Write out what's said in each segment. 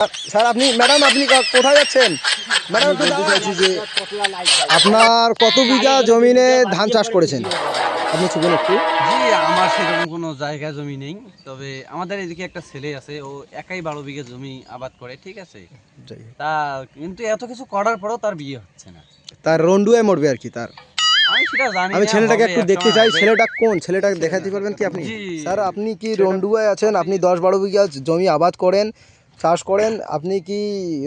Sir আপনি madam আপনি কোথায় যাচ্ছেন? ম্যাডাম বলতে চাইছি যে আপনার কত বিঘা জমিনে ধান চাষ করেছেন? আপনি ছুবেন একটু। জি আমার সেরকম কোনো জায়গা জমি নেই। তবে আমাদের এদিকে একটা ছেলে আছে ও একাই বারো বিঘা জমি আবাদ করে ঠিক আছে? তা কিন্তু এত কিছু করার পরেও তার বিয়ে হচ্ছে না। তার রন্ডুয়ে মরবে আর কি তার। আমি সেটা জানি আমি না, ছেলেটাকে একটু দেখতে চাই ছেলেটা কোন? ছেলেটা দেখাতে পারবেন কি আপনি? স্যার আপনি কি রন্ডুয়ায় আছেন? আপনি দশ বারো বিঘা জমি আবাদ করেন চাষ করেন আপনি কি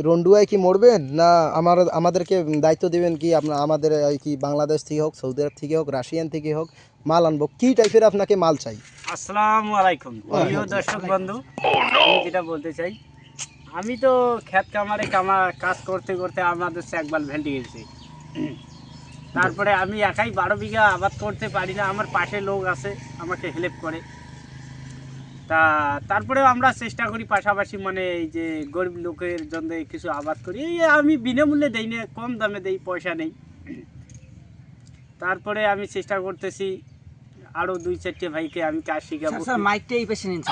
রন্ডুয়ায় কি মরবেন? না আমার আমাদেরকে দায়িত্ব দেবেন কি আপনার আমাদের কি বাংলাদেশ থেকে হোক সৌদি আরব থেকে হোক রাশিয়ান থেকে হোক মাল আনব। কি টাইপের আপনাকে মাল চাই? আসসালামু আলাইকুম। প্রিয় দর্শক বন্ধু আমি যেটা বলতে চাই আমি তো ক্ষেত কামারে কামা কাজ করতে করতে আমাদের একবার ভেন্ডে গেছি তারপরে আমি একাই বারো বিঘা আবাদ করতে পারি না আমার পাশে লোক আছে আমাকে হেল্প করে। তা তারপরে আমরা চেষ্টা করি পাশাপাশি মানে এই যে গরিব লোকের জন্য কিছু আবাদ করি। এই আমি বিনামূল্যে দেই না কম দামে দেই পয়সা নেই। তারপরে আমি চেষ্টা করতেছি আরও দুই চারটে ভাইকে আমি কাজ শিখাবো। স্যার মাইকটা এই পেছনে নিন ও,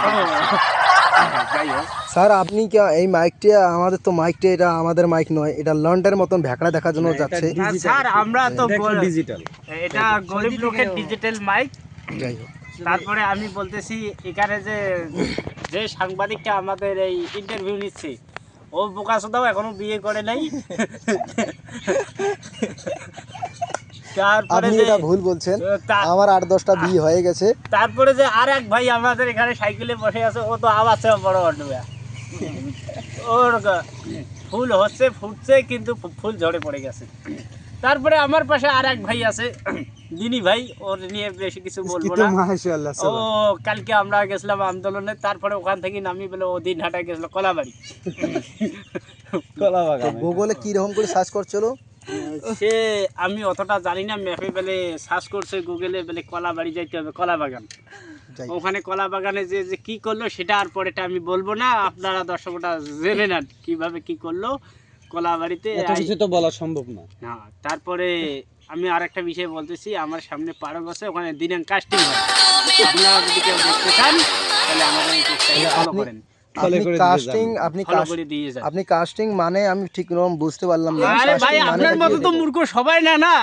যাই হোক। স্যার আপনি কি এই মাইকটা আমাদের তো মাইকটা এটা আমাদের মাইক নয় এটা লন্ডের মতন ভেকড়া দেখার জন্য যাচ্ছে। স্যার আমরা তো ডিজিটাল এটা গরিব লোকের ডিজিটাল মাইক যাই হোক। তারপরে আমি বলতেছি এখানে যে যে সাংবাদিকটা আমাদের এই ইন্টারভিউ নিচ্ছে ও বোকা সোদাও এখনও বিয়ে করে নাই। তারপরে আপনি যে এটা ভুল বলছেন। আমার আট দশটা বিয়ে হয়ে গেছে। তারপরে যে আর এক ভাই আমাদের এখানে সাইকেলে বসে আছে ও তো আবার চেয়ে বড় অন্যবা ওর ফুল হচ্ছে ফুটছে কিন্তু ফুল ঝরে পড়ে গেছে। তারপরে আমার পাশে আর এক ভাই আছে দিনী ভাই ওর নিয়ে বেশি কিছু বলব না। ও কালকে আমরা গেছিলাম আন্দোলনে তারপরে ওখান থেকে নামি বলে ও দিন হাটা গেছিল কলাবাড়ি। কলা গুগলে কি রকম করে সার্চ করছিল সে আমি অতটা জানি না ম্যাপে বলে সার্চ করছে গুগলে বলে কলাবাড়ি যাইতে হবে কলা বাগান ওখানে কলা বাগানে যে যে কি করল সেটা আর পরেটা আমি বলব না আপনারা দর্শকটা জেনে নেন কীভাবে কি করল। কলা বাড়িতে এত কিছু তো বলা সম্ভব না। না তারপরে আমি আর একটা বিষয় বলতেছি আমার সামনে পাড়ক আছে ওখানে দিনাং কাস্টিং হয়। আপনারা যদি কেউ দেখতে চান তাহলে আমাদের এই ফলো আপনি- করেন। আপনি কাস্টিং আপনি আপনি মানে আমি ঠিক রকম বুঝতে পারলাম না। আরে ভাই আপনার মতো তো মূর্খ সবাই না না?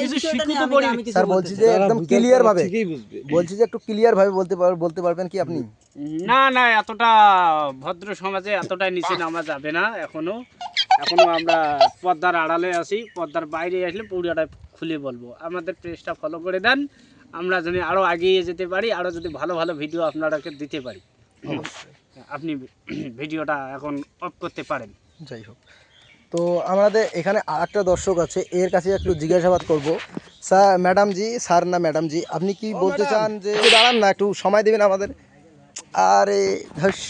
কিছু শিক্ষিত স্যার বলছি যে একদম ক্লিয়ার ভাবে বলছি যে একটু ক্লিয়ার ভাবে বলতে বলতে পারবেন কি আপনি? না না এতটা ভদ্র সমাজে এতটা নিচে নামা যাবে না এখনও। এখনও আমরা পর্দার আড়ালে আছি পর্দার বাইরে আসলে পুরোটা খুলে বলব। আমাদের পেজটা ফলো করে দেন আমরা যদি আরও এগিয়ে যেতে পারি আরও যদি ভালো ভালো ভিডিও আপনারাকে দিতে পারি। আপনি ভিডিওটা এখন অফ করতে পারেন। যাই হোক। তো আমাদের এখানে আরেকটা দর্শক আছে এর কাছে একটু জিজ্ঞাসাবাদ করব। স্যার ম্যাডাম জি স্যার না ম্যাডাম জি আপনি কি বলতে চান যে দাঁড়ান না একটু সময় দেবেন আমাদের। আরে ধস।